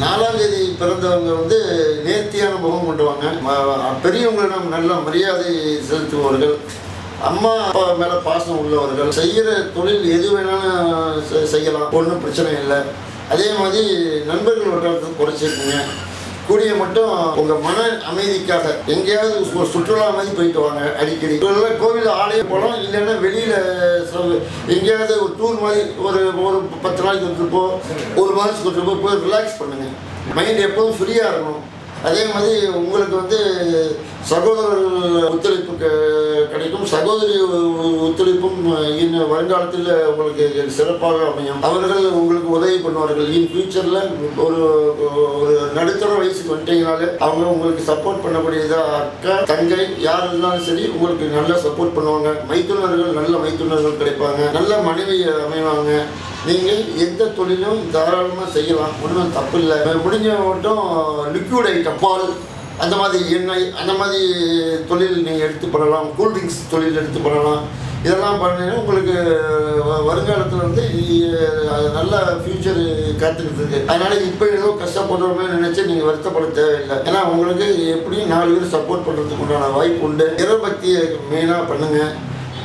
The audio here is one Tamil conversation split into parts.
நாலாம் தேதி பிறந்தவங்க வந்து நேர்த்தியான முகம் கொண்டுவாங்க ம- பெரியவங்களிடம் நல்ல மரியாதை செலுத்துபவர்கள் அம்மா அப்பா மேலே பாசம் உள்ளவர்கள் செய்கிற தொழில் எது வேணாலும் செ- செய்யலாம் ஒன்றும் பிரச்சனை இல்லை. அதே மாதிரி நண்பர்கள் வட்டாரத்துக்கு குறைச்சிருக்குங்க. கூடிய மட்டும் உங்கள் மன அமைதிக்காக எங்கேயாவது சு- சுற்றுலா மாதிரி போயிட்டு வாங்க அடிக்கடி. இல்லை கோவில் ஆலயம் போகலாம் இல்லைன்னா வெளியில் எங்கேயாவது ஒரு டூர் மாதிரி ஒரு ஒரு பத்து நாளைக்கு ஒரு ஒரு மாதத்துக்கு ஒரு போய் ரிலாக்ஸ் பண்ணுங்கள் மைண்ட் எப்போதும் ஃப்ரீயாக இருக்கணும். அதே மாதிரி உங்களுக்கு வந்து சகோதரர்கள் ஒத்துழைப்பு க- கிடைக்கும். சகோதரி ஒத்துழைப்பும் இன்னும் வருங்காலத்தில் உங்களுக்கு சிறப்பாக அமையும். அவர்கள் உங்களுக்கு உதவி பண்ணுவார்கள். இன் ஃபியூச்சரில் ஒரு ஒரு நடுத்தர வயசுக்கு வந்துட்டீங்கனாலே அவங்க உங்களுக்கு சப்போர்ட் பண்ணக்கூடியதா அக்கா தங்கை யார் இருந்தாலும் சரி உங்களுக்கு நல்லா சப்போர்ட் பண்ணுவாங்க. மைத்துனர்கள் நல்ல மைத்துனர்கள் கிடைப்பாங்க. நல்ல மனைவி அமைவாங்க. நீங்கள் எந்த தொழிலும் தாராளமாக செய்யலாம். ஒன்றும் தப்பு இல்லை. முடிஞ்ச மட்டும் லிக்விட் ஐட்டம் பால் அந்த மாதிரி எண்ணெய் அந்த மாதிரி தொழில் நீங்கள் எடுத்து பண்ணலாம். கூல்ட்ரிங்க்ஸ் தொழில் எடுத்து பண்ணலாம். இதெல்லாம் பண்ணீங்கன்னா உங்களுக்கு வ- வருங்காலத்தில் வந்து நல்ல ஃப்யூச்சர் காத்துக்கிட்டு இருக்கு. அதனால் இப்போ ஏதோ கஷ்டப்படுறோமே நினச்சி நீங்கள் வருத்தப்பட தேவையில்லை. ஏன்னா உங்களுக்கு எப்படியும் நாலு பேர் சப்போர்ட் பண்ணுறதுக்கு உண்டான வாய்ப்பு உண்டு. இறைபக்தியை மெயினாக பண்ணுங்கள்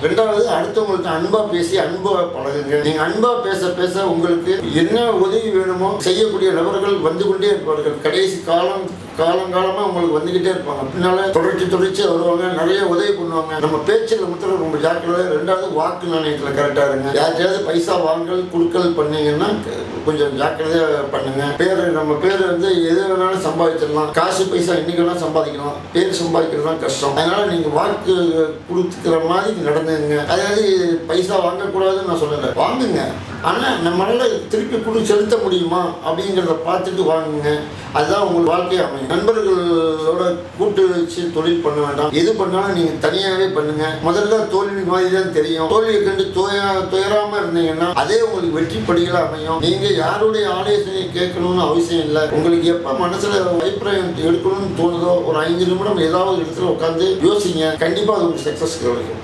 ரெண்டாவது அடுத்தவங்கள்ட்ட அன்பா பேசி அன்பா பழகுங்க. நீங்க அன்பா பேச பேச உங்களுக்கு என்ன உதவி வேணுமோ செய்யக்கூடிய நபர்கள் வந்து கொண்டே இருப்பார்கள். கடைசி காலம் காலங்காலமா உங்களுக்கு வந்துகிட்டே இருப்பாங்க. பின்னால தொடர்ச்சி தொடர்ச்சி வருவாங்க. நிறைய உதவி பண்ணுவாங்க. நம்ம பேச்சில் மட்டும் ரொம்ப ஜாக்கிரதை ரெண்டாவது வாக்கு நாணயத்தில் கரெக்டாக இருங்க. யார்ட்டையாவது பைசா வாங்கல் குடுக்கல் பண்ணீங்கன்னா கொஞ்சம் ஜாக்கிரதையா பண்ணுங்க. பேர் நம்ம பேர் வந்து எது வேணாலும் சம்பாதிச்சிடலாம். காசு பைசா இன்னைக்கு வேணாலும் சம்பாதிக்கலாம். பேர் சம்பாதிக்கிறது தான் கஷ்டம். அதனால நீங்க வாக்கு கொடுத்துக்கிற மாதிரி நடந்துங்க. அதாவது பைசா வாங்கக்கூடாதுன்னு நான் சொல்லலை. வாங்குங்க. ஆனால் நம்மளால திருப்பி கொடு செலுத்த முடியுமா? அப்படிங்கிறத பார்த்துட்டு வாங்குங்க. அதுதான் உங்கள் வாழ்க்கையை அமையும். நண்பர்களோட கூட்டு வச்சு தொழில் பண்ண வேண்டாம். எது பண்ணாலும் நீங்க தனியாகவே பண்ணுங்க. முதல்ல தோல்வி மாதிரி தான் தெரியும். தோல்வியை கண்டு துயரா துயராம இருந்தீங்கன்னா அதே உங்களுக்கு வெற்றி படிகளா அமையும். நீங்க யாருடைய ஆலோசனை கேட்கணும்னு அவசியம் இல்லை. உங்களுக்கு எப்ப மனசுல அபிப்பிராயம் எடுக்கணும்னு தோணுதோ ஒரு ஐந்து நிமிடம் ஏதாவது இடத்துல உட்காந்து யோசிங்க. கண்டிப்பா அது உங்களுக்கு சக்சஸ் கிடைக்கும்.